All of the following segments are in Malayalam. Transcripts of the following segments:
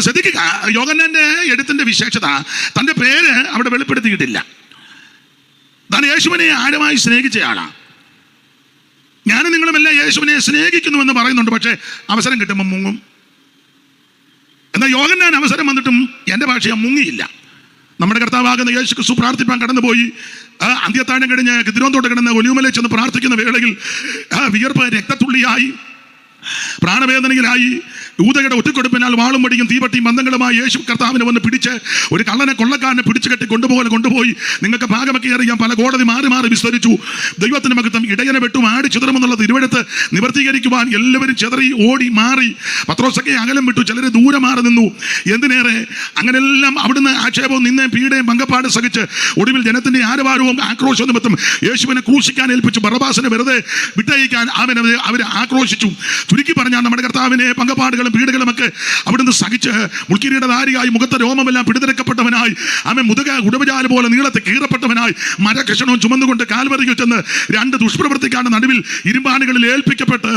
അപ്പൊ ശ്രദ്ധിക്കുക യോഗന്നാന്റെ എഴുത്തിന്റെ വിശേഷത തന്റെ പേര് അവിടെ വെളിപ്പെടുത്തിയിട്ടില്ല. താൻ യേശുവിനെ ആഴമായി സ്നേഹിച്ചയാളാണ് ഞാനും നിങ്ങളുമെല്ലാം യേശുവിനെ സ്നേഹിക്കുന്നുവെന്ന് പറയുന്നുണ്ട് പക്ഷേ അവസരം കിട്ടുമ്പോൾ മുങ്ങും. എന്നാൽ യോഗന്നാൻ അവസരം വന്നിട്ടും എന്റെ ഭാഷയെ മുങ്ങിയില്ല. നമ്മുടെ കർത്താവാകുന്ന യേശു ക്രിസ്തു പ്രാർത്ഥിപ്പാൻ കടന്നുപോയി. അന്ത്യത്താഴം കഴിഞ്ഞ് തിരുവനന്തപുരം കിടന്ന് ഒലിയുമലയിൽ ചെന്ന് പ്രാർത്ഥിക്കുന്ന വേളയിൽ വിയർപ്പ് രക്തത്തുള്ളിയായി. പ്രാണവേദനയിലായി ഊതകയുടെ ഒറ്റക്കൊടുപ്പിനാൽ വാളും മടിയും തീവട്ടിയും ബന്ധങ്ങളുമായി യേശു കർത്താവിനെ വന്ന് പിടിച്ച് ഒരു കള്ളനെ കൊള്ളക്കാരനെ പിടിച്ചു കെട്ടി കൊണ്ടുപോലെ കൊണ്ടുപോയി. നിങ്ങൾക്ക് ഭാഗമൊക്കെ അറിയാം. പല കോടതി മാറി മാറി വിസ്തരിച്ചു. ദൈവത്തിന് മകത്വം ഇടയനെ വെട്ടും ആടി ചിതറുമെന്നുള്ള തിരുവഴുത്ത് നിവർത്തീകരിക്കുവാൻ എല്ലാവരും ചിതറി ഓടി മാറി. പത്രോസൊക്കെ അകലം വിട്ടു. ചിലർ ദൂരെ മാറി നിന്നു. എന്തിനേറെ? അങ്ങനെല്ലാം അവിടുന്ന് ആക്ഷേപവും നിന്നേയും പീഡയും പങ്കപ്പാട് സഹിച്ച് ഒടുവിൽ ജനത്തിന്റെ ആരവാരവും ആക്രോശവും നിമിത്തം യേശുവിനെ ക്രൂശിക്കാൻ ഏൽപ്പിച്ചു. ബറബാസിനെ വെറുതെ വിട്ടയക്കാൻ അവൻ അവരെ ആക്രോശിച്ചു. ചുരുക്കി പറഞ്ഞാൽ നമ്മുടെ കർത്താവിനെ പങ്കപാടുകളും പീഡകളും ഒക്കെ അവിടുന്ന് സഹിച്ച് മുൾക്കിരിയുടെ ധാരിയായി മുഖത്തെ രോമമെല്ലാം പിടിതിരക്കപ്പെട്ടവനായി അവൻ മുതുക ഉടവജാൽ പോലെ നീളത്തെ കീറപ്പെട്ടവനായി മരകഷണവും ചുമന്നുകൊണ്ട് കാൽവറിയിൽ ചെന്ന് രണ്ട് ദുഷ്പ്രവർത്തിക്കാരുടെ നടുവിൽ ഇരുമ്പാനുകളിൽ ഏൽപ്പിക്കപ്പെട്ട്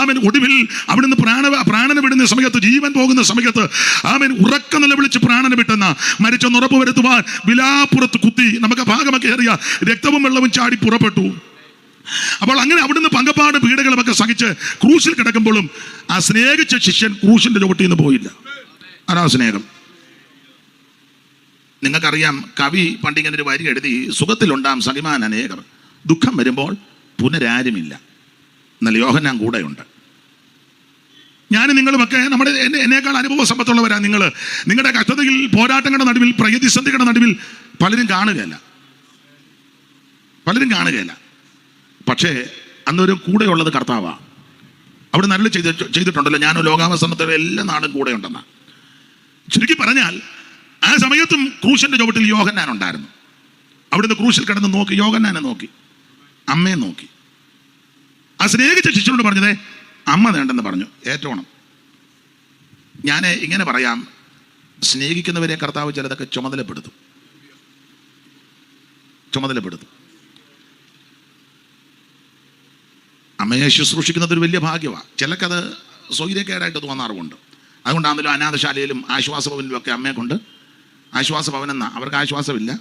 അവൻ ഒടുവിൽ അവിടുന്ന് പ്രാണ പ്രാണന വിടുന്ന സമയത്ത് ജീവൻ പോകുന്ന സമയത്ത് അവൻ ഉറക്ക നിലവിളിച്ച് പ്രാണന വിട്ടെന്ന മരിച്ചെന്ന് ഉറപ്പ് വരുത്തുവാൻ വിലാപ്പുറത്ത് കുത്തി നമുക്ക് ഭാഗമൊക്കെ അറിയാം രക്തവും വെള്ളവും ചാടി പുറപ്പെട്ടു. അപ്പോൾ അങ്ങനെ അവിടുന്ന് പങ്കപ്പാട് പീഡകളുമൊക്കെ സഹിച്ച് ക്രൂശിൽ കിടക്കുമ്പോഴും ആ സ്നേഹിച്ച ശിഷ്യൻ ക്രൂശിന്റെ ചുവട്ടിൽ നിന്ന് പോയില്ല. അതാ സ്നേഹം. നിങ്ങൾക്കറിയാം കവി പണ്ടിങ്ങനെ ഒരു വരി എഴുതി സുഖത്തിലുണ്ടാം സഹിമാൻ അനേകർ. ദുഃഖം വരുമ്പോൾ പുനരാരുമില്ല. എന്നാൽ യോഹന്നാൻ കൂടെയുണ്ട്. ഞാൻ നിങ്ങളുമൊക്കെ നമ്മുടെ എന്നെ എന്നേക്കാൾ അനുഭവ സമ്പത്തുള്ളവരാണ് നിങ്ങൾ നിങ്ങളുടെ കഷ്ടതയിൽ പോരാട്ടങ്ങളുടെ നടുവിൽ പ്രതിസന്ധികളുടെ നടുവിൽ പലരും കാണുകയല്ല. പലരും കാണുകയല്ല. പക്ഷേ അന്നൊരു കൂടെയുള്ളത് കർത്താവാണ് അവിടെ നല്ല ചെയ്ത് ചെയ്തിട്ടുണ്ടല്ലോ. ഞാൻ ലോകാവസാനത്തിൽ എല്ലാ നാടും കൂടെ ഉണ്ടെന്ന. ചുരുക്കി പറഞ്ഞാൽ ആ സമയത്തും ക്രൂശന്റെ ചുവട്ടിൽ യോഹന്നാൻ ഉണ്ടായിരുന്നു. അവിടുന്ന് ക്രൂശിൽ കിടന്ന് നോക്കി യോഹന്നാനെ നോക്കി അമ്മയെ നോക്കി. ആ സ്നേഹിച്ച ശിഷ്യനോട് പറഞ്ഞതേ അമ്മ വേണ്ടെന്ന് പറഞ്ഞു ഏറ്റോണം. ഞാൻ ഇങ്ങനെ പറയാം സ്നേഹിക്കുന്നവരെ കർത്താവ് ചിലതൊക്കെ ചുമതലപ്പെടുത്തും. ചുമതലപ്പെടുത്തും. അമ്മയെ ശുശ്രൂഷിക്കുന്നത് ഒരു വലിയ ഭാഗ്യമാണ്. ചിലക്കത് സ്വൈര്യക്കേടായിട്ട് തോന്നാറുമുണ്ട്. അതുകൊണ്ടാണല്ലോ അനാഥശാലയിലും ആശ്വാസഭവനിലും ഒക്കെ അമ്മയെ കൊണ്ട് ആശ്വാസഭവൻ അവർക്ക് ആശ്വാസമില്ല.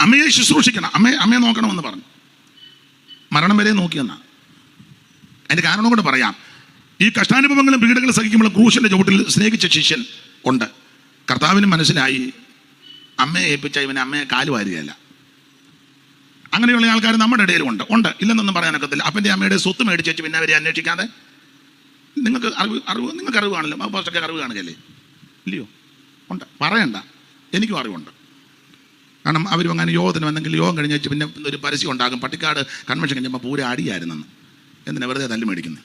അമ്മയെ ശുശ്രൂഷിക്കണം അമ്മയെ അമ്മയെ നോക്കണമെന്ന് പറഞ്ഞു. മരണം വരെ നോക്കിയെന്നാ അതിന്റെ കാരണം കൂടെ പറയാം. ഈ കഷ്ടാനുഭവങ്ങളും പീഡകളും സഹിക്കുമ്പോൾ ക്രൂശിന്റെ ചുവട്ടിൽ സ്നേഹിച്ച ശിഷ്യൻ ഉണ്ട്. കർത്താവിന് മനസ്സിലായി. അമ്മയെ ഏൽപ്പിച്ച ഇവനെ അമ്മയെ കാലുവാരുകയല്ല. അങ്ങനെയുള്ള ആൾക്കാർ നമ്മുടെ ഇടയിലുണ്ട് ഉണ്ട്. ഇല്ലെന്നൊന്നും പറയാനൊക്കത്തില്ല അപ്പന്റെ അമ്മയുടെ സ്വത്ത് മേടിച്ചു പിന്നെ അവരെ അന്വേഷിക്കാതെ? നിങ്ങൾക്ക് അറിവ് അറിവ് നിങ്ങൾക്ക് അറിവ് കാണില്ല? പാസ്റ്റൊക്കെ അറിവ് കാണുകയല്ലേ ഇല്ലയോ? ഉണ്ട്. പറയണ്ട. എനിക്കും അറിവുണ്ട്. കാരണം അവരും അങ്ങനെ യോഗത്തിന് വന്നെങ്കിൽ യോഗം കഴിഞ്ഞ് വെച്ച് പിന്നെ ഒരു പരസ്യം ഉണ്ടാകും. പട്ടിക്കാട് കൺവെൻഷൻ കഴിഞ്ഞപ്പോൾ പൂര അടിയായിരുന്നെന്ന് എന്തിനാ വെറുതെ തല്ലി മേടിക്കുന്നത്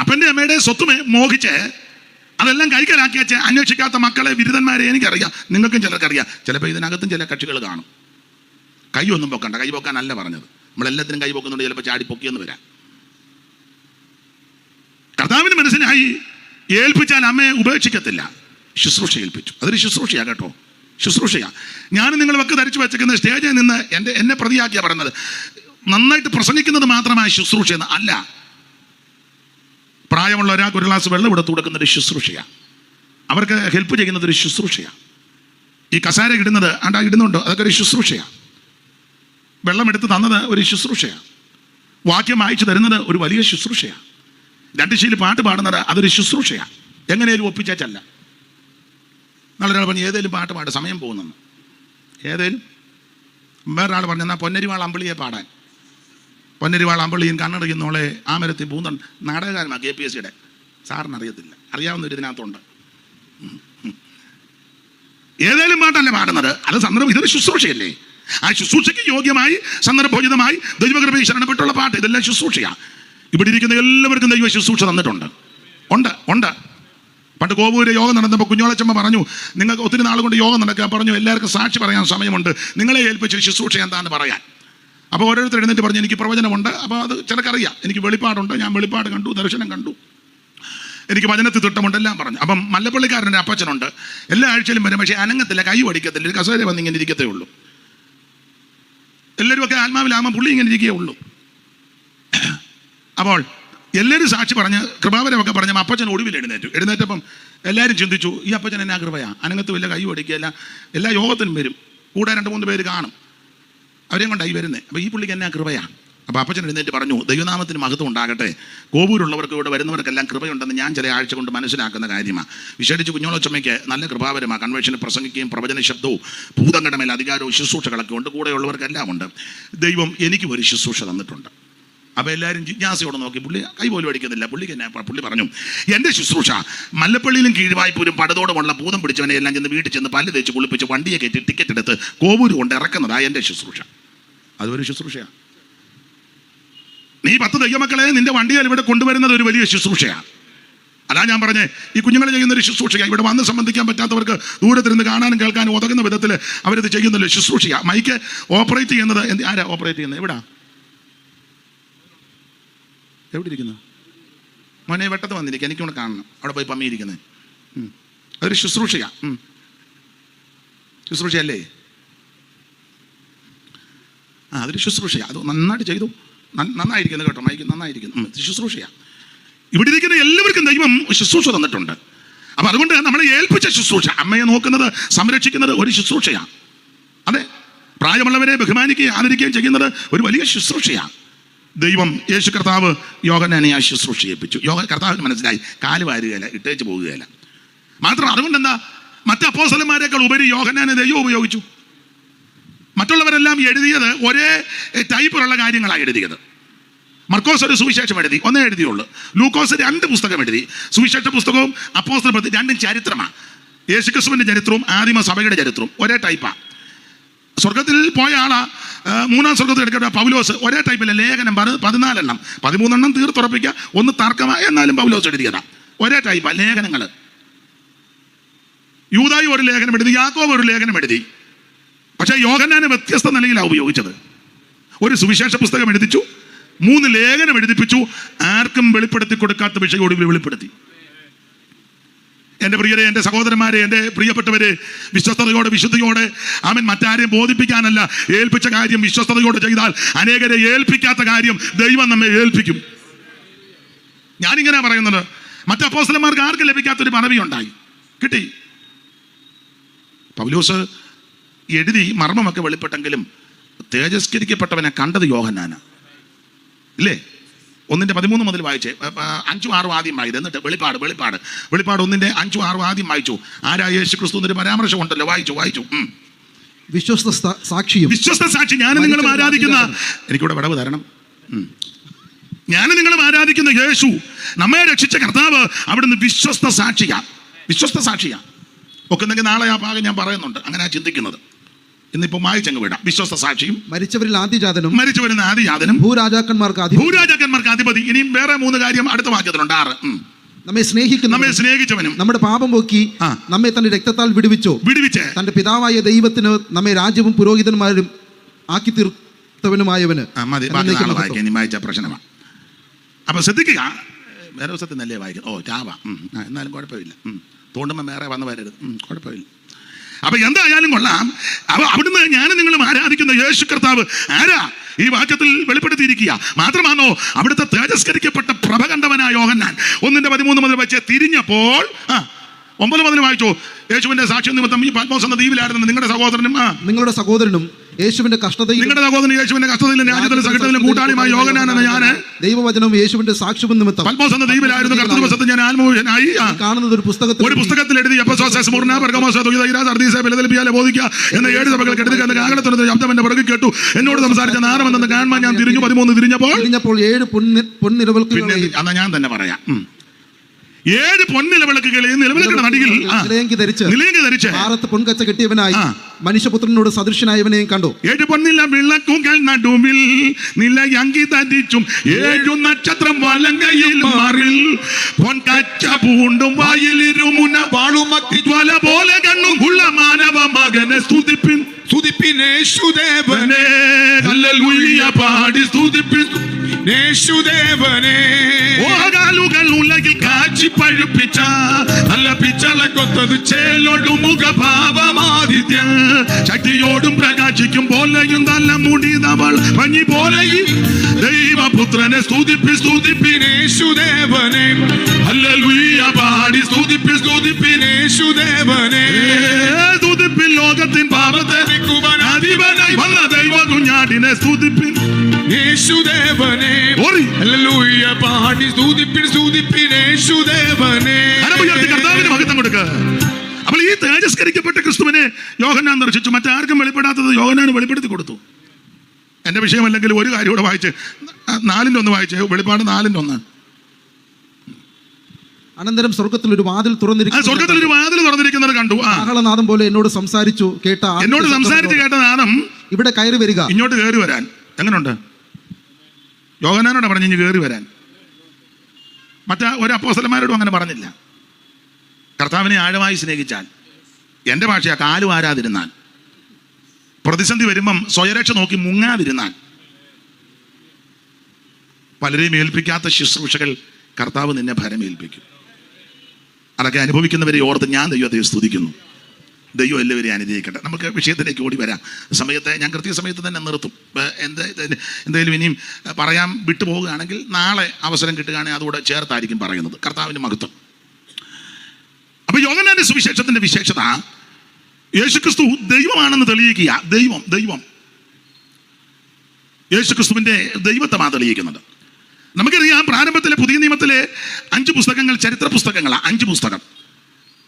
അപ്പന്റെ അമ്മയുടെ സ്വത്ത് മോഹിച്ച് അതെല്ലാം കൈക്കലാക്കി വെച്ച് അന്വേഷിക്കാത്ത മക്കളെ ബിരുദന്മാരെ എനിക്കറിയാം. നിങ്ങൾക്കും ചിലർക്കറിയാം. ചിലപ്പോൾ ഇതിനകത്തും ചില കക്ഷികൾ കാണും. കൈ ഒന്നും പൊക്കണ്ട. കൈ പൊക്കാനല്ല പറഞ്ഞത്. നമ്മളെല്ലാത്തിനും കൈ പൊക്കുന്നുണ്ട് ചിലപ്പോൾ ചാടി പൊക്കിയെന്ന് വരാം. കർത്താവിന് മനസ്സിനായി ഏൽപ്പിച്ചാൽ അമ്മയെ ഉപേക്ഷിക്കത്തില്ല. ശുശ്രൂഷ ഏൽപ്പിച്ചു. അതൊരു ശുശ്രൂഷയാണ് കേട്ടോ. ശുശ്രൂഷയാണ് ഞാൻ നിങ്ങൾ വക്ക് ധരിച്ചു വെച്ചിരിക്കുന്ന സ്റ്റേജിൽ നിന്ന് എന്റെ എന്നെ പ്രതിയാക്കിയാണ് പറയുന്നത്. നന്നായിട്ട് പ്രസംഗിക്കുന്നത് മാത്രമായ ശുശ്രൂഷ എന്ന് അല്ല. പ്രായമുള്ള ഒരാൾക്ക് ഒരു ഗ്ലാസ് വെള്ളം എടുത്ത് കൊടുക്കുന്ന ഒരു ശുശ്രൂഷയാണ് അവർക്ക് ഹെൽപ്പ് ചെയ്യുന്നത് ഒരു ശുശ്രൂഷയാണ് ഈ കസാര ഇടുന്നത് ആണ്ടാ ഇടുന്നുണ്ടോ? അതൊക്കെ ഒരു ശുശ്രൂഷയാണ് വെള്ളം എടുത്ത് തന്നത് ഒരു ശുശ്രൂഷയാണ്. വാക്യം അയച്ചു തരുന്നത് ഒരു വലിയ ശുശ്രൂഷയാണ്. രണ്ട് ശീലി പാട്ട് പാടുന്നത് അതൊരു ശുശ്രൂഷയാണ്. എങ്ങനെയും ഒപ്പിച്ചല്ല നാളെ പറഞ്ഞു ഏതേലും പാട്ട് പാട് സമയം പോകുന്നെന്ന് ഏതേലും? വേറൊരാൾ പറഞ്ഞു എന്നാൽ പൊന്നരിവാൾ അമ്പിളിയെ പാടാൻ. പൊന്നരിവാൾ അമ്പിളിയും കണ്ണടയ്ക്കുന്നോളെ ആമരത്തിൽ പൂന്തൺ നാടകകാരനാണ് കെ പി എസ് സിയുടെ. സാറിന് അറിയത്തില്ല അറിയാവുന്ന ഒരു ഇതിനകത്തുണ്ട്. ഏതേലും പാട്ടല്ലേ പാടുന്നത്? അത് സന്ദർഭം ഇതൊരു ശുശ്രൂഷയല്ലേ? ആ ശുശ്രൂഷയ്ക്ക് യോഗ്യമായി സന്ദർഭോചിതമായി ദൈവകൃപയിൽ ശരണപ്പെട്ടുള്ള പാട്ട് ഇതെല്ലാം ശുശ്രൂഷയാണ് ഇവിടെ ഇരിക്കുന്ന എല്ലാവർക്കും ദൈവ ശുശ്രൂഷ തന്നിട്ടുണ്ട്. ഉണ്ട് ഉണ്ട്. പണ്ട് കോവൂര് യോഗം നടന്നപ്പോൾ കുഞ്ഞോളച്ചമ്മ പറഞ്ഞു നിങ്ങൾക്ക് ഒത്തിരി നാൾ കൊണ്ട് യോഗം നടക്കുക പറഞ്ഞു എല്ലാവർക്കും സാക്ഷി പറയാൻ സമയമുണ്ട്. നിങ്ങളെ ഏൽപ്പിച്ച ശുശ്രൂഷ എന്താണെന്ന് പറയാൻ. അപ്പോൾ ഓരോരുത്തർ എഴുന്നേറ്റ് പറഞ്ഞു എനിക്ക് പ്രവചനമുണ്ട് അപ്പോൾ അത് ചിലക്കറിയാം എനിക്ക് വെളിപ്പാടുണ്ട് ഞാൻ വെളിപ്പാട് കണ്ടു ദർശനം കണ്ടു. എനിക്ക് വചനത്തിൽ തിട്ടമുണ്ട് എല്ലാം പറഞ്ഞു. അപ്പം മല്ലപ്പള്ളിക്കാരന്റെ അപ്പച്ചനുണ്ട്. എല്ലാ ആഴ്ചയിലും വരും പക്ഷേ അനങ്ങത്തില്ല കൈ പഠിക്കത്തില്ല ഒരു കസേര വന്നിങ്ങനെ ഇരിക്കത്തേ ഉള്ളൂ. എല്ലാവരും ഒക്കെ ആത്മാവിലാകുമ്പോൾ പുള്ളി ഇങ്ങനെ ഇരിക്കുകയേ ഉള്ളൂ. അപ്പോൾ എല്ലാവരും സാക്ഷി പറഞ്ഞ് കൃപാവരമൊക്കെ പറഞ്ഞ അപ്പച്ചൻ ഒടുവിൽ എഴുന്നേറ്റു. എഴുന്നേറ്റപ്പം എല്ലാവരും ചിന്തിച്ചു ഈ അപ്പച്ചൻ എന്നാ കൃപയാ? അനങ്ങത്ത് വല്ല കൈ ഒടിക്കുകയല്ല എല്ലാ യോഗത്തിനും വരും. കൂടെ രണ്ട് മൂന്ന് പേര് കാണും. അവരെയും കൊണ്ടായി വരുന്നത് അപ്പോൾ ഈ പുള്ളിക്ക് എന്നാ കൃപയാ? അപ്പോൾ അപ്പച്ചൻ എഴുന്നേറ്റ് പറഞ്ഞു ദൈവനാമത്തിന് മഹത്വം ഉണ്ടാകട്ടെ. കോവൂരുള്ളവർക്ക് ഇവിടെ വരുന്നവർക്കെല്ലാം കൃപയുണ്ടെന്ന് ഞാൻ ചില ആഴ്ച കൊണ്ട് മനസ്സിലാക്കുന്ന കാര്യമാണ് വിശേഷിച്ച് കുഞ്ഞോളച്ചമ്മയ്ക്ക് നല്ല കൃപാപരമാണ് കൺവെൻഷന് പ്രസംഗിക്കുകയും പ്രവചന ശബ്ദവും ഭൂതങ്കടമേൽ മേൽ അധികാരവും ശുശ്രൂഷകളൊക്കെ ഉണ്ട്. കൂടെയുള്ളവർക്കെല്ലാം ഉണ്ട്. ദൈവം എനിക്കും ഒരു ശുശ്രൂഷ തന്നിട്ടുണ്ട്. അപ്പോൾ എല്ലാവരും ജിജ്ഞാസയോടെ നോക്കി പുള്ളി കൈ പോലും അടിക്കുന്നില്ല. പുള്ളിക്ക് എന്നെ പുള്ളി പറഞ്ഞു എന്റെ ശുശ്രൂഷ മല്ലപ്പള്ളിയിലും കീഴ്വായ്പൂരും പടതോടുമുള്ള ഭൂതം പിടിച്ചവനെ എല്ലാം ചെന്ന് വീട്ടിൽ ചെന്ന് പല്ല് തേച്ച് കുളിപ്പിച്ച് വണ്ടിയെ കയറ്റി ടിക്കറ്റ് എടുത്ത് കോവൂര് കൊണ്ട് ഇറക്കുന്നതാണ് എന്റെ ശുശ്രൂഷ. അതൊരു ശുശ്രൂഷയാണ് നീ പത്ത് ദൈവമക്കളെ നിന്റെ വണ്ടിയിൽ ഇവിടെ കൊണ്ടുവരുന്നത് ഒരു വലിയ ശുശ്രൂഷയാണ്. അതാ ഞാൻ പറഞ്ഞേ ഈ കുഞ്ഞുങ്ങൾ ചെയ്യുന്ന ഒരു ശുശ്രൂഷയാണ് ഇവിടെ വന്ന് സംബന്ധിക്കാൻ പറ്റാത്തവർക്ക് ദൂരത്തിരുന്ന് കാണാനും കേൾക്കാനും ഉതകുന്ന വിധത്തിൽ അവരിത് ചെയ്യുന്നല്ലോ ശുശ്രൂഷയാണ് മൈക്ക് ഓപ്പറേറ്റ് ചെയ്യുന്നത് എന്ത് ആരാ ഓപ്പറേറ്റ് ചെയ്യുന്നത്? എവിടാ? എവിടെ ഇരിക്കുന്നു മോനെ വെട്ടത്ത് വന്നിരിക്കുക എനിക്കൂടെ കാണണം. അവിടെ പോയി പമ്മിയിരിക്കുന്നത്. അതൊരു ശുശ്രൂഷയാ. ശുശ്രൂഷയല്ലേ? ആ അതൊരു ശുശ്രൂഷയാ. അത് നന്നായിട്ട് ചെയ്തു. നന്നായിരിക്കുന്നു കേട്ടോ മൈക്ക് നന്നായിരിക്കുന്നു. ശുശ്രൂഷയാ. ഇവിടെ ഇരിക്കുന്ന എല്ലാവർക്കും ദൈവം ശുശ്രൂഷ തന്നിട്ടുണ്ട്. അപ്പം അതുകൊണ്ട് നമ്മളെ ഏൽപ്പിച്ച ശുശ്രൂഷ അമ്മയെ നോക്കുന്നത് സംരക്ഷിക്കുന്നത് ഒരു ശുശ്രൂഷയാണ് അതെ പ്രായമുള്ളവരെ ബഹുമാനിക്കുകയും ആദരിക്കുകയും ചെയ്യുന്നത് ഒരു വലിയ ശുശ്രൂഷയാണ് ദൈവം യേശു കർത്താവ് യോഗനാനെ ആ ശുശ്രൂഷ ഏൽപ്പിച്ചു. യോഗ കർത്താവിന് മനസ്സിലായി കാൽ വാരുകയില്ല ഇട്ടേച്ച് പോകുകയില്ല മാത്രം അതുകൊണ്ട് എന്താ മറ്റ് അപ്പോസലന്മാരെക്കാൾ ഉപരി യോഗനാനെ ദൈവം ഉപയോഗിച്ചു. മറ്റുള്ളവരെല്ലാം എഴുതിയത് ഒരേ ടൈപ്പിലുള്ള കാര്യങ്ങളാണ് എഴുതിയത്. മർക്കോസ് ഒരു സുവിശേഷം എഴുതി ഒന്നേ എഴുതിയുള്ളൂ. ലൂക്കോസ് രണ്ട് പുസ്തകം എഴുതി. സുവിശേഷ പുസ്തകവും അപ്പോസ്തല രണ്ടും ചരിത്രമാണ് യേശുക്രിസ്തുവിന്റെ ചരിത്രവും ആദിമ സഭയുടെ ചരിത്രവും ഒരേ ടൈപ്പാണ് സ്വർഗത്തിൽ പോയ ആളാ മൂന്നാം സ്വർഗത്തിൽ എടുക്കുന്ന പൗലോസ് ഒരേ ടൈപ്പിലെ ലേഖനം പറ പതിനാലെണ്ണം. പതിമൂന്നെണ്ണം തീർത്തുറപ്പിക്കുക ഒന്ന് തർക്കമായി എന്നാലും പൗലോസ് എഴുതിയതാണ് ഒരേ ടൈപ്പാണ് ലേഖനങ്ങൾ യൂതായി ഒരു ലേഖനം എഴുതി യാക്കോവ് ഒരു ലേഖനം എഴുതി. പക്ഷേ യോഗനാനെ വ്യത്യസ്ത നിലയിലാണ് ഉപയോഗിച്ചത്. ഒരു സുവിശേഷ പുസ്തകം എഴുതിച്ചു മൂന്ന് ലേഖനം എഴുതിപ്പിച്ചു ആർക്കും വെളിപ്പെടുത്തി കൊടുക്കാത്ത വിഷയം ഒടുവിൽ വെളിപ്പെടുത്തി. എന്റെ പ്രിയരെ എന്റെ സഹോദരന്മാരെ എന്റെ പ്രിയപ്പെട്ടവരെ വിശ്വസ്തയോടെ വിശുദ്ധിയോടെ അവൻ മറ്റാരെയും ബോധിപ്പിക്കാനല്ല ഏൽപ്പിച്ച കാര്യം വിശ്വസ്തയോടെ ചെയ്താൽ അനേകരെ ഏൽപ്പിക്കാത്ത കാര്യം ദൈവം നമ്മെ ഏൽപ്പിക്കും. ഞാനിങ്ങനെ പറയുന്നത് മറ്റു അപ്പോസ്തലന്മാർക്ക് ആർക്കും ലഭിക്കാത്തൊരു പദവി ഉണ്ടായി കിട്ടി. പൗലോസ് എഴുതി മർമ്മമൊക്കെ വെളിപ്പെട്ടെങ്കിലും തേജസ്കരിക്കപ്പെട്ടവനെ കണ്ടത് യോഹനാന ഇല്ലേ? ഒന്നിന്റെ പതിമൂന്ന് മുതൽ വായിച്ചേ. അഞ്ചു ആറും ആദ്യം വായിത് എന്നിട്ട് വെളിപ്പാട് വെളിപ്പാട്. വെളിപ്പാട് ഒന്നിന്റെ അഞ്ചും ആറും ആദ്യം വായിച്ചു. ആരാ യേശു ക്രിസ്തു എന്നൊരു പരാമർശം ഉണ്ടല്ലോ. വായിച്ചു വായിച്ചു. വിശ്വസ്ത സാക്ഷിയും. വിശ്വസ്ത സാക്ഷി. ഞാൻ നിങ്ങളും ആരാധിക്കുന്ന എനിക്കിവിടെ വിടവ് തരണം. ഞാൻ നിങ്ങളും ആരാധിക്കുന്ന യേശു നമ്മെ രക്ഷിച്ച കർത്താവ് അവിടുന്ന് വിശ്വസ്ത സാക്ഷിയാ. വിശ്വസ്ത സാക്ഷിയാ. ഒക്കെ നിങ്ങൾക്ക് നാളെ ആ ഭാഗം ഞാൻ പറയുന്നുണ്ട്. അങ്ങനെ ചിന്തിക്കുന്നത്. ഇന്നിപ്പോൾ വായിച്ചങ്ങ് വിടാം വിശ്വസ്ത സാക്ഷിയും മരിച്ചവരിൽ ആദ്യജാതനും മരിച്ചവരിൽ ആദ്യജാതനും ഭൂരാജാക്കന്മാർക്ക് ഭൂരാജാക്കന്മാർക്ക് അധിപതി ഇനിയും വേറെ മൂന്ന് കാര്യം അടുത്ത വാക്യത്തിലുണ്ട്. ആറ്. നമ്മെ സ്നേഹിക്കുന്ന നമ്മെ സ്നേഹിച്ചവനും നമ്മുടെ പാപം പോക്കി. നമ്മെ തന്റെ രക്തത്താൽ വിടുവിച്ചു? വിടുവിച്ച്. തന്റെ പിതാവായ ദൈവത്തിന് നമ്മെ രാജ്യവും പുരോഹിതന്മാരും ആക്കി തീർത്തവനുമായവന് വായിച്ച പ്രശ്നമാണ് അപ്പൊ ശ്രദ്ധിക്കുക. വേറെ ദിവസത്തിൽ നല്ലേ വായിക്കും. ഓ ചാവ. എന്നാലും കുഴപ്പമില്ല. തോണ്ടുമ്പോൾ വേറെ വന്ന് വരരുത്. കുഴപ്പമില്ല. അപ്പൊ എന്തായാലും കൊള്ളാം. അപ്പൊ അവിടുന്ന് ഞാൻ നിങ്ങളും ആരാധിക്കുന്ന യേശു കർത്താവ് ആരാ? ഈ വാക്യത്തിൽ വെളിപ്പെടുത്തിയിരിക്കുക. മാത്രമാണോ അവിടുത്തെ തേജസ്കരിക്കപ്പെട്ട പ്രഭ യോഹന്നാൻ? ഒന്നിന്റെ പതിമൂന്ന് മുതൽ വെച്ച് തിരിഞ്ഞപ്പോൾ ആ ഒമ്പത് മുതൽ വായിച്ചു. യേശുവിന്റെ സാക്ഷ്യം നിമിത്തം ഈ പത്മോസ് എന്ന ദ്വീപിലായിരുന്നു നിങ്ങളുടെ സഹോദരനും ആ. നിങ്ങളുടെ സഹോദരനും യേശുവിന്റെ കഷ്ടതയിൽ നിങ്ങളുടെ സഹോദരൻ യേശുവിന്റെ കഷ്ടതയിലും രാജ്യത്തിന്റെ സകലത്തിലും കൂട്ടാളിയുമായി യോഗനാണെന്ന് ഞാൻ ദൈവവചനവും യേശുവിന്റെ സാക്ഷ്യവും നിമിത്തം. പത്മോസ് എന്ന ദ്വീപിലായിരുന്നു കർത്തൃ ദിവസത്തിൽ ഞാൻ ആത്മൂഹനായി ആ, കാണുന്നത് ഒരു പുസ്തകത്തിൽ ഒരു പുസ്തകത്തിൽ എഴുതി ബോധിക്കുക എന്ന ഏഴ് സഭകൾ കെടുക്കുന്ന കാകളത്തുന്നത് ശബ്ദം എന്റെ പുറകെ കേട്ടു. എന്നോട് സംസാരിച്ച നാരമെന്ന് കാണുമ്പോൾ ഞാൻ തിരിഞ്ഞു പതിമൂന്ന് തിരിഞ്ഞപ്പോൾ തിരിഞ്ഞപ്പോൾ ഏഴ് പൊന്നി പിന്നെ അന്നാ ഞാൻ തന്നെ പറയാം. ഏഴ് പൊന്നിലവിളക്കുകളെയും നിലവിളക്കിന്റെ നടിയിൽ ആ, നിലയങ്കി ധരിച്ച് നിലയങ്കി ധരിച്ച്. ഭാരത്ത് പൊൻകച്ച കെട്ടിയവനായി ആ. മനുഷ്യപുത്രനോട് സദൃശനായവനെയും കണ്ടു. ഏഴ് പൊന്നില വിളക്കുകൾ നടുവിൽ നിലയങ്കി ധരിച്ചും ഏഴു നക്ഷത്രം വലങ്കയിൽ മാറിൽ. പൊൻകച്ച പൂണ്ടും വായിലിരുമുന വാളുമത്തി ജ്വല പോലെ കണ്ണും ഉള്ള മാനവ മകനെ സ്തുതിപ്പിൻ. സ്തുതിപ്പിനേശുദേവനെ ഹല്ലേലൂയ പാടി സ്തുതിപ്പിൻ. യേശുദേവനെ. ഓകാലുകൾ ഉലകിൽ കാച്ചി പഴുപ്പിച്ച നല്ല പിച്ചള കൊത്തത് ചേലോടും മുഖഭാവമാദിത്യ ശക്തിയോടും പ്രകാശിക്കും പോലെയും നല്ല മുടിതവൾ പഞ്ഞി പോലെയും ദൈവപുത്രനെ സ്തുതിപ്പി സ്തുതിപ്പിനേശുദേവനെ ഹല്ലേലൂയ പാടി സ്തുതിപ്പി സ്തുതിപ്പിനേശുദേവനെ സ്തുതിപ്പിൻ ലോകത്തിൻ കുഞ്ഞാടിനെ സ്തുതിപ്പിൻ. യേശുദേവനെ. ഓറി. ഹല്ലേലൂയ പാടി സ്തുതിപ്പിൻ സ്തുതിപ്പിൻ യേശുദേവനെ. അരമുയർത്തി കർത്താവിന് മഹത്വം കൊടുക്ക. അപ്പോൾ ഈ തേജസ്കരിക്കപ്പെട്ട ക്രിസ്തുവിനെ യോഹന്നാൻ ദർശിച്ചു. മറ്റാർക്കും വെളിപ്പെടാത്തത് യോഹനാന് വെളിപ്പെടുത്തി കൊടുത്തു. എന്റെ വിഷയമല്ലെങ്കിൽ ഒരു കാര്യം കൂടെ വായിച്ച്. നാലിന്റെ ഒന്ന് വായിച്ച്. വെളിപ്പാട് നാലിന്റെ ഒന്ന്. അനന്തരം സ്വർഗത്തിൽ ഒരു വാതിൽ തുറന്നിരിക്കുന്നു സ്വർഗത്തിൽ ഒരു വാതിൽ തുറന്നിരിക്കുന്നത് കണ്ടു. ആ. പോലെ എന്നോട് സംസാരിച്ചു കേട്ട എന്നോട് സംസാരിച്ചു കേട്ട നാദം ഇവിടെ കയറി വരിക. ഇങ്ങോട്ട് കയറി വരാൻ. എങ്ങനുണ്ട്? യോഗനാനോട് പറഞ്ഞു ഇനി കയറി വരാൻ. മറ്റേ ഒരു അപ്പോസലന്മാരോടും അങ്ങനെ പറഞ്ഞില്ല. കർത്താവിനെ ആഴമായി സ്നേഹിച്ചാൽ എന്റെ ഭാഷയാ കാലു ആരാതിരുന്നാൽ പ്രതിസന്ധി വരുമ്പം സ്വയരക്ഷ നോക്കി മുങ്ങാതിരുന്നാൽ പലരെയും ഏൽപ്പിക്കാത്ത ശുശ്രൂഷകൾ കർത്താവ് നിന്നെ ഭരമേൽപ്പിക്കും. അതൊക്കെ അനുഭവിക്കുന്നവരെ ഓർത്ത് ഞാൻ ദൈവത്തെ സ്തുതിക്കുന്നു. ദൈവം എല്ലാവരെയും അനുഗ്രഹിക്കട്ടെ. നമുക്ക് വിഷയത്തിലേക്ക് ഓടി വരാം. സമയത്തെ ഞാൻ കൃത്യസമയത്ത് തന്നെ നിർത്തും. എന്താ എന്ത് എന്തെങ്കിലും ഇനിയും പറയാൻ വിട്ടുപോവുകയാണെങ്കിൽ നാളെ അവസരം കിട്ടുകയാണെങ്കിൽ അതുകൂടെ ചേർത്തായിരിക്കും പറയുന്നത്. കർത്താവിന്റെ മഹത്വം. അപ്പോൾ യോഗനാന്റെ സുവിശേഷത്തിന്റെ വിശേഷത യേശുക്രിസ്തു ദൈവമാണെന്ന് തെളിയിക്കുക. ദൈവം ദൈവം. യേശുക്രിസ്തുവിന്റെ ദൈവത്വമാണ് തെളിയിക്കുന്നത് നമുക്കറിയാം പ്രാരംഭത്തിലെ പുതിയ നിയമത്തിലെ അഞ്ച് പുസ്തകങ്ങൾ ചരിത്ര പുസ്തകങ്ങളാണ് അഞ്ച് പുസ്തകം.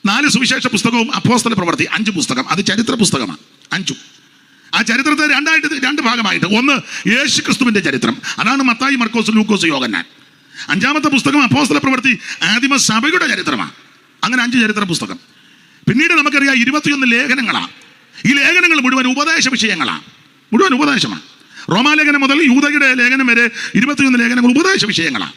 നാല് സുവിശേഷ പുസ്തകവും അപ്പോസ്തല പ്രവർത്തി അഞ്ച് പുസ്തകം. അത് ചരിത്ര പുസ്തകമാണ്. അഞ്ചും. ആ ചരിത്രത്തെ രണ്ടായിട്ട് രണ്ട് ഭാഗമായിട്ട്. ഒന്ന് യേശു ക്രിസ്തുവിന്റെ ചരിത്രം. അതാണ് മത്തായി മർക്കോസ് ലൂക്കോസ് യോഗന്നാൻ അഞ്ചാമത്തെ പുസ്തകം അപ്പോസ്തല പ്രവർത്തി ആദിമ സഭയുടെ ചരിത്രമാണ്. അങ്ങനെ അഞ്ച് ചരിത്ര പുസ്തകം. പിന്നീട് നമുക്കറിയാം ഇരുപത്തിയൊന്ന് ലേഖനങ്ങളാണ്. ഈ ലേഖനങ്ങൾ മുഴുവൻ ഉപദേശ വിഷയങ്ങളാണ്. മുഴുവൻ ഉപദേശമാണ്. റോമാലേഖനം മുതൽ യൂതയുടെ ലേഖനം വരെ ഇരുപത്തിയൊന്ന് ലേഖനങ്ങൾ ഉപദേശ വിഷയങ്ങളാണ്.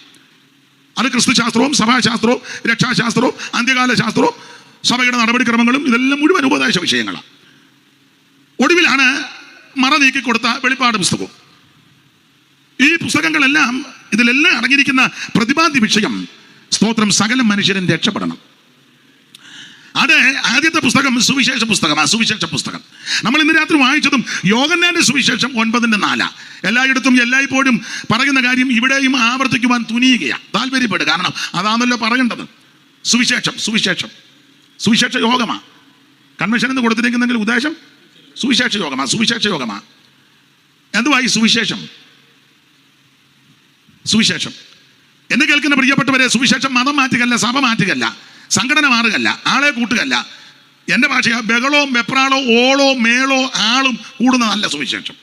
അത് ക്രിസ്തുശാസ്ത്രവും സഭാശാസ്ത്രവും രക്ഷാശാസ്ത്രവും അന്ത്യകാല ശാസ്ത്രവും സഭയുടെ നടപടിക്രമങ്ങളും ഇതെല്ലാം മുഴുവൻ ഉപദേശ വിഷയങ്ങളാണ്. ഒടുവിലാണ് മറ നീക്കി കൊടുത്ത വെളിപ്പാട് പുസ്തകം ഈ പുസ്തകങ്ങളെല്ലാം ഇതിലെല്ലാം അടങ്ങിയിരിക്കുന്ന പ്രതിപാദ്യ വിഷയം സ്തോത്രം സകല മനുഷ്യരും രക്ഷപ്പെടണം. അത് ആദ്യത്തെ പുസ്തകം സുവിശേഷ പുസ്തകമാണ് സുവിശേഷ പുസ്തകം. നമ്മൾ ഇന്ന് രാത്രി വായിച്ചതും യോഗന്നാന്റെ സുവിശേഷം ഒൻപതിന്റെ നാലാ. എല്ലായിടത്തും എല്ലായ്പ്പോഴും പറയുന്ന കാര്യം ഇവിടെയും ആവർത്തിക്കുവാൻ തുനിയുകയാണ്. താല്പര്യപ്പെടുക കാരണം അതാണല്ലോ പറയേണ്ടത്. സുവിശേഷം സുവിശേഷം. സുവിശേഷ യോഗമാ. കൺവെൻഷൻ എന്ന് കൊടുത്തിരിക്കുന്നെങ്കിൽ ഉദ്ദേശം സുവിശേഷ യോഗമാ സുവിശേഷ യോഗമാ. എന്തുവാ ഈ സുവിശേഷം? സുവിശേഷം. എന്ന് കേൾക്കുന്ന പ്രിയപ്പെട്ടവരെ സുവിശേഷം മതം മാറ്റുകല്ല സഭ മാറ്റുകല്ല സംഘടന മാറുകയല്ല ആളെ കൂട്ടുകല്ല എന്റെ ഭാഷ ബഹളോ വെപ്രാളോ ഓളോ മേളോ ആളും കൂടുന്നതല്ല സുവിശേഷം.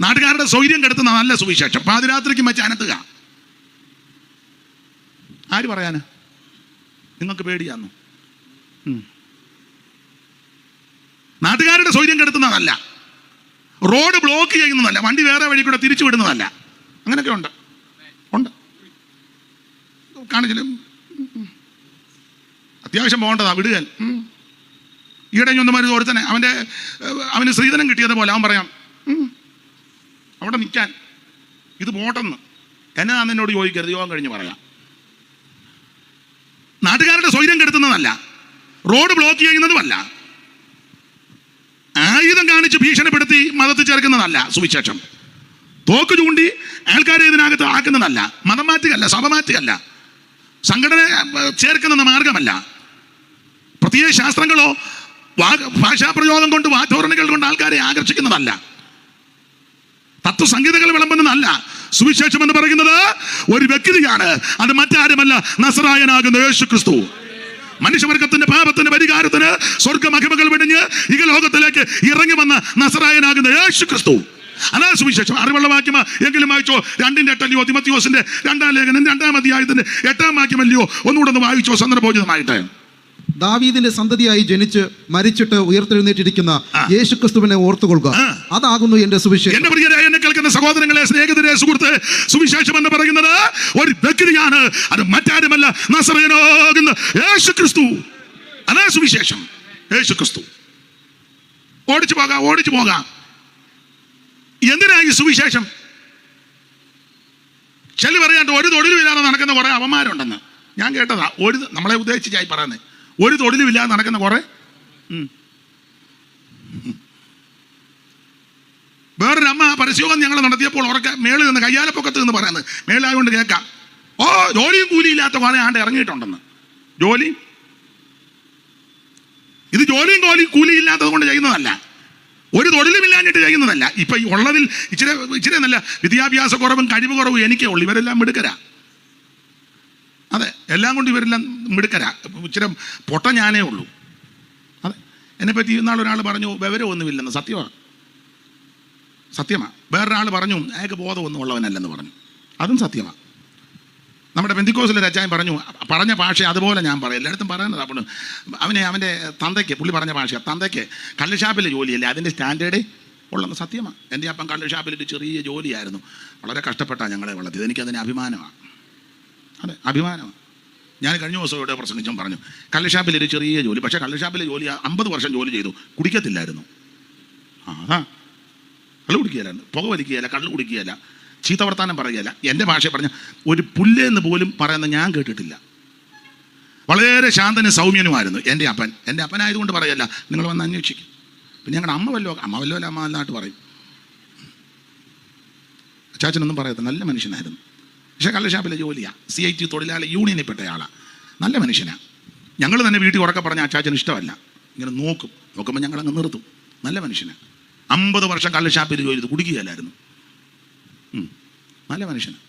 നാട്ടുകാരുടെ സൗകര്യം കെടുത്തുന്ന നല്ല സുവിശേഷം. പാതിരാത്രിക്ക് വെച്ച് അനത്തുക. ആര് പറയാനാ? നിങ്ങൾക്ക് പേടിയാന്നു. നാട്ടുകാരുടെ സൗകര്യം കെടുത്തുന്നതല്ല. റോഡ് ബ്ലോക്ക് ചെയ്യുന്നതല്ല. വണ്ടി വേറെ വഴി കൂടെ തിരിച്ചു വിടുന്നതല്ല. അങ്ങനെയൊക്കെ ഉണ്ട്. ഉണ്ട്. കാണിച്ചില്ല? അത്യാവശ്യം പോകേണ്ടതാ വിടുക. ഈയിടെ ഒരു ഒരുത്തനെ അവന്റെ അവന് സ്ത്രീധനം കിട്ടിയതുപോലെ അവൻ പറയാം. അവിടെ നിൽക്കാൻ. ഇത് പോട്ടെന്ന്. ഞാൻ എന്നോട് ചോദിക്കരുത് യോഗം കഴിഞ്ഞ് പറയാം. നാട്ടുകാരുടെ സ്വൈര്യം കെടുത്തുന്നതല്ല. Road block ചെയ്യുന്നതുമല്ല. ആയുധം കാണിച്ച് ഭീഷണിപ്പെടുത്തി മതത്തിൽ ചേർക്കുന്നതല്ല സുവിശേഷം. തോക്ക് ചൂണ്ടി ആൾക്കാരെ ഇതിനകത്ത് ആക്കുന്നതല്ല. മതം മാറ്റുകയല്ല സഭ മാറ്റുകയല്ല. സംഘടന ചേർക്കുന്ന മാർഗമല്ല പ്രത്യേക ശാസ്ത്രങ്ങളോ ഭാഷാപ്രയോഗം കൊണ്ട് വാധോരണികൾ കൊണ്ട് ആൾക്കാരെ ആകർഷിക്കുന്നതല്ല. തത്വസംഗീതകൾ വിളമ്പുന്നതല്ല. സുവിശേഷം എന്ന് പറയുന്നത് ഒരു വ്യക്തിയാണ്. അത് മറ്റാരുമല്ല. നസറായനാകുന്ന യേശു ക്രിസ്തു മനുഷ്യവർഗത്തിന്റെ പാപത്തിന്റെ പരിഹാരത്തിന് സ്വർഗ മഹിമകൾ വെടിഞ്ഞ് ഈ ലോകത്തിലേക്ക് ഇറങ്ങി വന്ന നസറായനാകുന്ന യേശു ക്രിസ്തു. അതാ സുവിശേഷം. അറിവുള്ള വാക്യമ എങ്കിലും വായിച്ചോ രണ്ടിന്റെ എട്ടല്ലയോ തിമത്തിയോസിന്റെ രണ്ടാം ലേഖനം രണ്ടാം അധ്യായത്തിന്റെ എട്ടാം വാക്യമല്ലയോ ഒന്നുകൂടെ ഒന്ന് വായിച്ചോ സന്ദർഭോചിതമായിട്ട്. ദാവീദിന്റെ സന്തതിയായി ജനിച്ച് മരിച്ചിട്ട് ഉയർത്തെഴുന്നേറ്റിരിക്കുന്ന. യേശുക്രിസ്തുവിനെ ഓർത്തുകൊള്ളുക. അതാകുന്നു എന്റെ സുവിശേഷം. കേൾക്കുന്ന സഹോദരങ്ങളെ സ്നേഹിതരെ സുഹൃത്ത് സുവിശേഷം എന്ന് പറയുന്നത് ഒരു വ്യക്തിയാണ്. അത് മറ്റാരുമല്ല. നസറയനാകുന്ന യേശു ക്രിസ്തു അതാ സുവിശേഷം. യേശു ക്രിസ്തു ഓടിച്ചു പോകാം ഓടിച്ചു പോകാം. എന്തിനാ ഈ സുവിശേഷം? ചെല്ലു പറയാണ്ട് ഒരു തൊഴിലുമില്ലാതെ നടക്കുന്ന കുറെ അവന്മാരുണ്ടെന്ന്. ഞാൻ കേട്ടതാ. ഒരു നമ്മളെ ഉദ്ദേശിച്ചായി പറയുന്നത് ഒരു തൊഴിലുമില്ലാതെ നടക്കുന്ന കുറെ? പരസ്യയോഗം ഞങ്ങൾ നടത്തിയപ്പോൾ അവർക്ക് മേളിൽ നിന്ന് കയ്യാലപ്പൊക്കത്ത് നിന്ന് പറയുന്നത്. മേളിലായതുകൊണ്ട് കേൾക്കാം. ഓ ജോലിയും കൂലിയില്ലാത്ത കുറെ ആണ്ട് ഇറങ്ങിയിട്ടുണ്ടെന്ന്. ജോലി? ഇത് ജോലിയും കോലിയും കൂലിയില്ലാത്തത് കൊണ്ട് ചെയ്യുന്നതല്ല. ഒരു തൊഴിലുമില്ലാഞ്ഞിട്ട് ചെയ്യുന്നതല്ല. ഇപ്പൊ ഉള്ളതിൽ ഇച്ചിരി ഇച്ചിരി നല്ല വിദ്യാഭ്യാസ കുറവും കഴിവ് കുറവും എനിക്കേ ഉള്ളൂ. ഇവരെല്ലാം മിടുക്കരാ. അതെ എല്ലാം കൊണ്ട് ഇവരെല്ലാം മിടുക്കരാ. ഇച്ചിരി പൊട്ട ഞാനേ ഉള്ളൂ. അതെ എന്നെപ്പറ്റി ഇന്നാൾ ഒരാൾ പറഞ്ഞു വിവരമൊന്നുമില്ലെന്ന്. സത്യമാണ് സത്യമാണ് വേറൊരാൾ പറഞ്ഞു അയാൾക്ക് ബോധമൊന്നും ഉള്ളവനല്ലെന്ന് പറഞ്ഞു. അതും സത്യമാണ് നമ്മുടെ ബന്ധിക്കോസിലെ അച്ചായൻ പറഞ്ഞു പറഞ്ഞ ഭാഷ അതുപോലെ ഞാൻ പറയും. എല്ലായിടത്തും പറയുന്നത് അപ്പോൾ അവനെ അവന്റെ തന്തയ്ക്ക് പുള്ളി പറഞ്ഞ ഭാഷ തന്തയ്ക്ക് കള്ളുഷാപ്പിലെ ജോലിയല്ലേ? അതിന്റെ സ്റ്റാൻഡേർഡ് ഉള്ളത് സത്യമാണ് എന്റെ അപ്പം കള്ളുഷാപ്പിൽ ഒരു ചെറിയ ജോലിയായിരുന്നു. വളരെ കഷ്ടപ്പെട്ടാണ് ഞങ്ങളെ വളർത്തിയത്. എനിക്കതിന് അഭിമാനമാണ് അതെ അഭിമാനമാണ് ഞാൻ കഴിഞ്ഞ ദിവസം ഇവിടെ പ്രസംഗിച്ചും പറഞ്ഞു കള്ളുഷാപ്പിൽ ഒരു ചെറിയ ജോലി. പക്ഷേ കള്ളുഷാപ്പിലെ ജോലി അമ്പത് വർഷം ജോലി ചെയ്തു. കുടിക്കത്തില്ലായിരുന്നു. ആ അതാ കള്ളു കുടിക്കുകയല്ല പുക വലിക്കുകയല്ല കള്ളു കുടിക്കുകയല്ല ചീത്ത വർത്താനം പറയുകയല്ല. എന്റെ ഭാഷ പറഞ്ഞ ഒരു പുല്ല് എന്ന് പോലും പറയുന്ന ഞാൻ കേട്ടിട്ടില്ല. വളരെ ശാന്തനും സൗമ്യനുമായിരുന്നു എന്റെ അപ്പൻ. എന്റെ അപ്പനായതുകൊണ്ട് പറയല്ല നിങ്ങൾ വന്ന് അന്വേഷിക്കും. പിന്നെ ഞങ്ങളുടെ അമ്മ വല്ലോ അമ്മ വല്ലോ അല്ല അമ്മ എന്നായിട്ട് പറയും. അച്ചാച്ചനൊന്നും പറയത്ത നല്ല മനുഷ്യനായിരുന്നു. പക്ഷേ കള്ളഷാപ്പിലെ ജോലിയാണ് സി ഐ ടി തൊഴിലാളി യൂണിയനിൽ പെട്ട ആളാണ് നല്ല മനുഷ്യനാണ് ഞങ്ങൾ തന്നെ വീട്ടിൽ ഉറക്കെ പറഞ്ഞ അച്ചാച്ചന് ഇഷ്ടമല്ല. ഇങ്ങനെ നോക്കും. നോക്കുമ്പോൾ ഞങ്ങളങ്ങ് നിർത്തും. നല്ല മനുഷ്യനാണ് അമ്പത് വർഷം കള്ളഷാപ്പിൽ ജോലി ചെയ്ത് കുടിക്കുകയല്ലായിരുന്നു. നല്ല മനുഷ്യനാണ്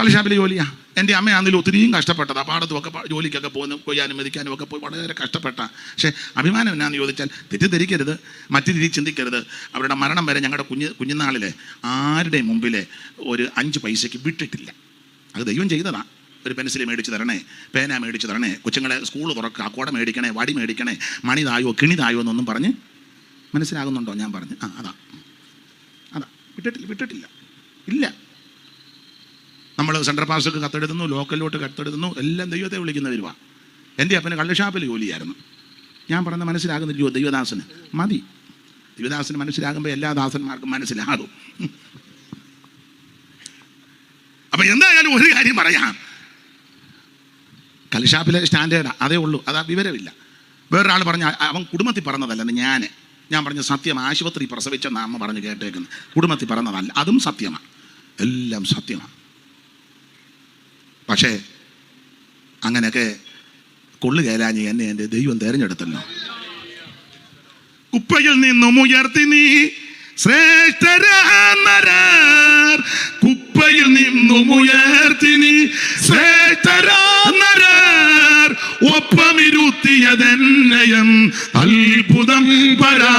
കള്ളിഷാപ്പിൽ ജോലിയാ. എന്റെ അമ്മയാണെങ്കിലും ഒത്തിരിയും കഷ്ടപ്പെട്ടത്. പാടത്തും ഒക്കെ പ- ജോലിക്കൊക്കെ പോകുന്നു കൊയ്യാനും മതിക്കാനും ഒക്കെ പോയി വളരെ കഷ്ടപ്പെട്ട. പക്ഷേ അഭിമാനം എന്നാന്ന് ചോദിച്ചാൽ തെറ്റിദ്ധരിക്കരുത്. മറ്റു രീതി ചിന്തിക്കരുത്. അവരുടെ മരണം വരെ ഞങ്ങളുടെ കുഞ്ഞ് കുഞ്ഞുനാളിലെ ആരുടെ മുമ്പിലെ ഒരു അഞ്ച് പൈസയ്ക്ക് വിട്ടിട്ടില്ല. അത് ദൈവം ചെയ്തതാ. ഒരു പെൻസിൽ മേടിച്ച് തരണേ പേന മേടിച്ച് തരണേ കൊച്ചുങ്ങളെ സ്കൂൾ തുറക്കുക അക്കോട മേടിക്കണേ വടി മേടിക്കണേ മണിതായോ കിണിതായോ എന്നൊന്നും പറഞ്ഞ് മനസ്സിലാകുന്നുണ്ടോ ഞാൻ പറഞ്ഞ്? ആ അതാ. അതാ. വിട്ടിട്ടില്ല വിട്ടിട്ടില്ല. ഇല്ല. നമ്മൾ സെൻട്രൽ പാസ്റ്റർക്ക് കത്തെടുക്കുന്നു ലോക്കലിലോട്ട് കത്തെടുക്കുന്നു എല്ലാം ദൈവത്തെ വിളിക്കുന്ന വരുവാ. എന്റെ അപ്പന് കള്ളുഷാപ്പിൽ ജോലിയായിരുന്നു. ഞാൻ പറഞ്ഞ മനസ്സിലാകുന്നില്ലയോ ദൈവദാസന്? മതി. ദൈവദാസന് മനസ്സിലാകുമ്പോൾ എല്ലാ ദാസന്മാർക്കും മനസ്സിലാകും. അപ്പൊ എന്തായാലും ഒരു കാര്യം പറയാം. കള്ളുഷാപ്പിലെ സ്റ്റാൻഡേർഡാ. അതേ ഉള്ളൂ. അതാ വിവരമില്ല. വേറൊരാൾ പറഞ്ഞ അവൻ കുടുംബത്തിൽ പറഞ്ഞതല്ലെന്ന് ഞാൻ ഞാൻ പറഞ്ഞ സത്യം ആശുപത്രി പ്രസവിച്ച അമ്മ പറഞ്ഞ് കേട്ടേക്കുന്നു. കുടുംബത്തിൽ പറഞ്ഞതല്ല അതും സത്യമാണ്. എല്ലാം സത്യമാണ്. പക്ഷേ അങ്ങനെയൊക്കെ കൊള്ളു കൊള്ളുകേലാഞ്ഞ് എന്നെ എന്റെ ദൈവം തിരഞ്ഞെടുത്തല്ലോ. കുപ്പയിൽ നിന്നും ഉയർത്തി നീ ശ്രേഷ്ഠരാനരർ കുപ്പയിൽ നിന്നും ഉയർത്തി നീ. ശ്രേഷ്ഠരാനരർ ഒപ്പമിരുത്തിയതെന്നയം അത്ഭുതം പരാ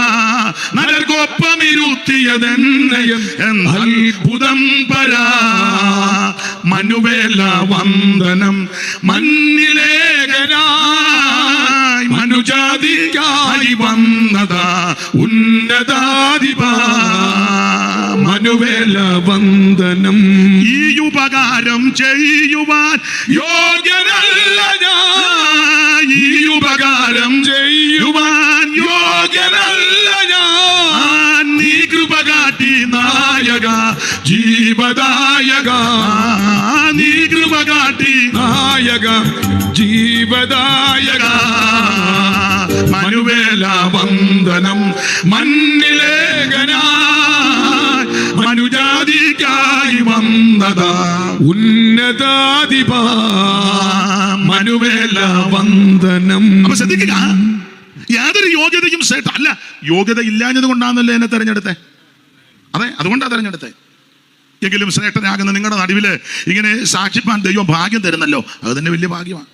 നരകൊപ്പമിരുത്തിയതെന്നയം അത്ഭുതം പരാ മനുവേല വന്ദനം മണ്ണിലേഖനായി മനുജാതിക്കായി വന്നതാ. ഉന്നതാധിപ മനുവേല വന്ദനം. ഈ ഉപകാരം ചെയ്യുവാൻ യോഗ്യനല്ല ഞാൻ. ഈ ഉപകാരം ചെയ്യുവാൻ യോഗ്യനല്ല ഞാൻ. നീ കൃപ കാട്ടി നായക ജീവദായക. നീ കൃപ കാട്ടി നായക ജീവദായക. മനുവേല വന്ദനം മണ്ണിലേഖനാ മനുജാതിക്കായി വന്നത. ഉന്നതാധിപ മനുവേല വന്ദനം. അപ്പൊ ശ്രദ്ധിക്കുക. യാതൊരു യോഗ്യതയും ശ്രേഷ്ഠ അല്ല യോഗ്യത ഇല്ലാഞ്ഞത് കൊണ്ടാണല്ലോ എന്നെ തെരഞ്ഞെടുത്തേ? അതെ അതുകൊണ്ടാണ് തെരഞ്ഞെടുത്തേ. എങ്കിലും ശ്രേഷ്ഠനാകുന്ന നിങ്ങളുടെ നടുവിൽ ഇങ്ങനെ സാക്ഷിപ്പാൻ ദൈവം ഭാഗ്യം തരുന്നല്ലോ. അത് തന്നെ വലിയ ഭാഗ്യമാണ്